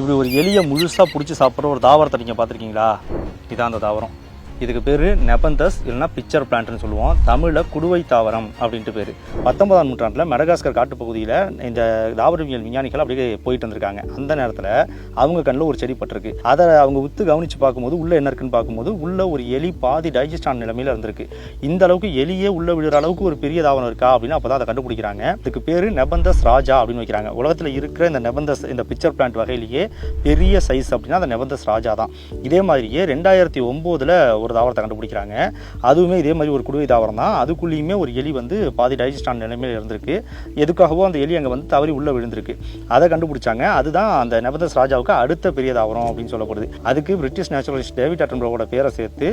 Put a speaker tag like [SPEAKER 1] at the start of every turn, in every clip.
[SPEAKER 1] இப்படி ஒரு எலியை முழுசாக பிடிச்சி சாப்பிட்ற ஒரு தாவரத்தை நீங்கள் பார்த்துருக்கீங்களா? இதான் அந்த தாவரம். இதுக்கு பேர் நெபந்தஸ் இல்லைனா பிக்சர் பிளான்ட்னு சொல்லுவோம். தமிழில் குடுவை தாவரம் அப்படின்ட்டு பேர். பத்தொன்பதாம் நூற்றாண்டில் மெடகாஸ்கர் காட்டுப்பகுதியில் இந்த தாவரவியல் விஞ்ஞானிகள் அப்படியே போயிட்டு வந்திருக்காங்க. அந்த நேரத்தில் அவங்க கண்ணில் ஒரு செடி பட்டிருக்கு. அதை அவங்க உத்து கவனித்து பார்க்கும்போது உள்ளே என்ன இருக்குன்னு பார்க்கும்போது உள்ள ஒரு எலி பாதி டைஜஸ்ட் ஆன நிலைமையில் இருந்திருக்கு. இந்த அளவுக்கு எலியே உள்ள விழுற அளவுக்கு ஒரு பெரிய தாவரம் இருக்கா அப்படின்னு அப்போ தான் அதை கண்டுபிடிக்கிறாங்க. இதுக்கு பேர் நெபந்தஸ் ராஜா அப்படின்னு வைக்கிறாங்க. உலகத்தில் இருக்கிற இந்த நெபந்தஸ் இந்த பிக்சர் பிளான்ட் வகையிலேயே பெரிய சைஸ் அப்படின்னா அந்த நெபந்தஸ் ராஜா தான் இதே மாதிரியே ரெண்டாயிரத்தி ஒம்போதில் ஒரு தாவரத்தை கண்டுபிடிக்கிறாங்க. அதுவுமே இதே மாதிரி ஒரு குடுவை தாவரம் தான். அதுக்குள்ளேயுமே ஒரு எலி வந்து பாதி டைஜஸ்ட் ஆன நிலைமையில் இருந்திருக்கு. எதுக்காகவோ அந்த எலி அங்கே வந்து தவறி உள்ளே விழுந்திருக்கு. அதை கண்டுபிடிச்சாங்க. அதுதான் அந்த நெபந்தஸ் ராஜாவுக்கு அடுத்த பெரிய தாவரம் அப்படின்னு சொல்லப்படுது. அதுக்கு பிரிட்டிஷ் நேச்சுரலிஸ்ட் டேவிட் அட்டன்பரோட பேரை சேர்த்து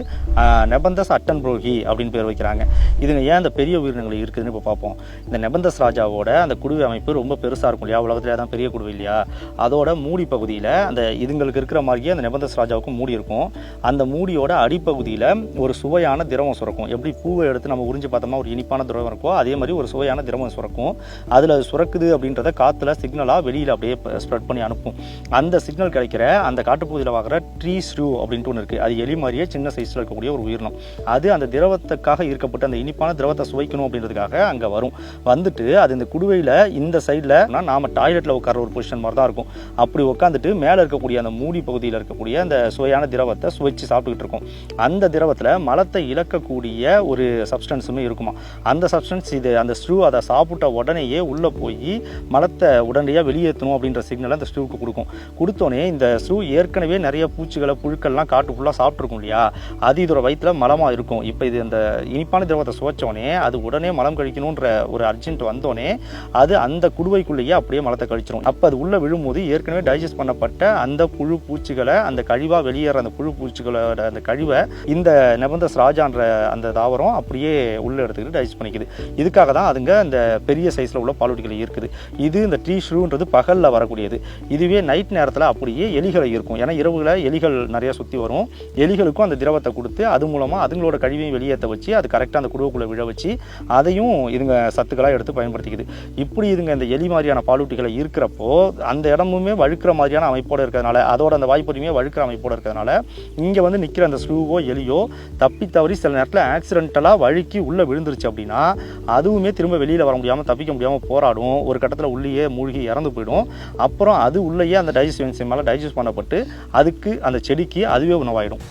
[SPEAKER 1] நெபந்தஸ் நெபந்தஸ் அட்டன்பரோகி அப்படின்னு பேர் வைக்கிறாங்க. இதுங்க ஏன் அந்த பெரிய உயிரினங்கள் இருக்குதுன்னு இப்போ பார்ப்போம் இந்த நெபந்தஸ் ராஜாவோட அந்த குடுவை அமைப்பு ரொம்ப பெருசாக இருக்கும் இல்லையா? உலகத்திலே தான் பெரிய குடுவை இல்லையா? அதோட மூடி பகுதியில் அந்த இதுங்களுக்கு இருக்கிற மாதிரியே அந்த நெபந்தஸ் ராஜாவுக்கும் மூடி இருக்கும். அந்த மூடியோட அடிப்பகுதி பகுதியில் ஒரு சுவையான திரவம் சுரக்கும். எப்படி பூவை எடுத்து நம்ம உறிஞ்சு பார்த்தோம்னா ஒரு இனிப்பான திரவம் இருக்கோ அதே மாதிரி ஒரு சுவையான திரவம் சுரக்கும். அதில் அது சுரக்குது அப்படின்றத காற்றுல சிக்னலாக வெளியில் அப்படியே ஸ்ப்ரெட் பண்ணி அனுப்பும். அந்த சிக்னல் கிடைக்கிற அந்த காட்டுப்பகுதியில் வாங்குற ட்ரீ ஸ்ரூ அப்படின்ட்டு ஒன்று இருக்குது அது எலி மாதிரியே சின்ன சைஸில் இருக்கக்கூடிய ஒரு உயிரினம். அது அந்த திரவத்துக்காக ஈர்க்கப்பட்டு அந்த இனிப்பான திரவத்தை சுவைக்கணும் அப்படின்றதுக்காக அங்கே வரும். வந்துட்டு அது இந்த குடுவையில் இந்த சைடில் நாம டாய்லெட்டில் உட்கார ஒரு பொசிஷன் மாதிரி தான் இருக்கும். அப்படி உட்காந்துட்டு மேலே இருக்கக்கூடிய அந்த மூடி பகுதியில் இருக்கக்கூடிய அந்த சுவையான திரவத்தை சுவைச்சு சாப்பிட்டுக்கிட்டு இருக்கும். அந்த அந்த திரவத்தில் மலத்தை இழக்கக்கூடிய ஒரு சப்ஸ்டன்ஸுமே இருக்குமா? அந்த சப்ஸ்டன்ஸ் இது அந்த ஸ்ட்ரூ அதை சாப்பிட்ட உடனேயே உள்ளே போய் மலத்தை உடனடியாக வெளியேற்றணும் அப்படின்ற சிக்னலை அந்த ஸ்ட்ரூவுக்கு கொடுக்கும். கொடுத்தோன்னே இந்த ஸ்ட்ரூ ஏற்கனவே நிறைய பூச்சிகளை புழுக்கள்லாம் காட்டு ஃபுல்லாக சாப்பிட்ருக்கும் இல்லையா? அது இதோட வயிற்றில் மலமாக இருக்கும். இப்போ இது அந்த இனிப்பான திரவத்தை சுவைச்சோடனே அது உடனே மலம் கழிக்கணுன்ற ஒரு அர்ஜென்ட் வந்தோடனே அது அந்த குடுவைக்குள்ளேயே அப்படியே மலத்தை கழிச்சிரும். அப்போ அது உள்ளே விழும்போது ஏற்கனவே டைஜஸ்ட் பண்ணப்பட்ட அந்த புழு பூச்சிகளை அந்த கழிவாக வெளியேற அந்த புழு பூச்சிகளோட அந்த கழிவை இந்த நெபந்தஸ் ராஜான்ற அந்த தாவரம் அப்படியே உள்ளே எடுத்துக்கிட்டு டைஜஸ்ட் பண்ணிக்குது. இதுக்காக தான் அதுங்க இந்த பெரிய சைஸில் உள்ள பாலூட்டிகள் இருக்குது இது இந்த ட்ரீ ஷ்ரூன்றது பகலில் வரக்கூடியது. இதுவே நைட் நேரத்தில் அப்படியே எலிகளை இருக்கும் ஏன்னா இரவுகளை எலிகள் நிறைய சுற்றி வரும். எலிகளுக்கும் அந்த திரவத்தை கொடுத்து அது மூலமாக அதுங்களோட கழிவையும் வெளியேற்ற வச்சு அது கரெக்டாக அந்த குடுவைக்குள்ளே விழ வச்சு அதையும் இதுங்க சத்துக்களாக எடுத்து பயன்படுத்திக்குது. இப்படி இதுங்க இந்த எலி மாதிரியான பாலூட்டிகளை இருக்கிறப்போ அந்த இடமுமே வழுக்கிற மாதிரியான அமைப்போடு இருக்கிறதுனால அதோட அந்த வாய்ப்புரிமையை வழுக்கிற அமைப்போடு இருக்கிறதுனால இங்கே வந்து நிற்கிற அந்த ஸ்லூவோ எலியோ தப்பி தவறி சில நேரத்தில் ஆக்சிடென்டலாக வழுக்கி உள்ளே விழுந்துருச்சு அப்படின்னா அதுவுமே திரும்ப வெளியில் வர முடியாமல் தப்பிக்க முடியாமல் போராடும். ஒரு கட்டத்தில் உள்ளேயே மூழ்கி இறந்து போயிடும். அப்புறம் அது உள்ளேயே அந்த டைஜஸ்ட் என்சைமால் டைஜஸ்ட் பண்ணப்பட்டு அதுக்கு அந்த செடிக்கு அதுவே உணவாயிடும்.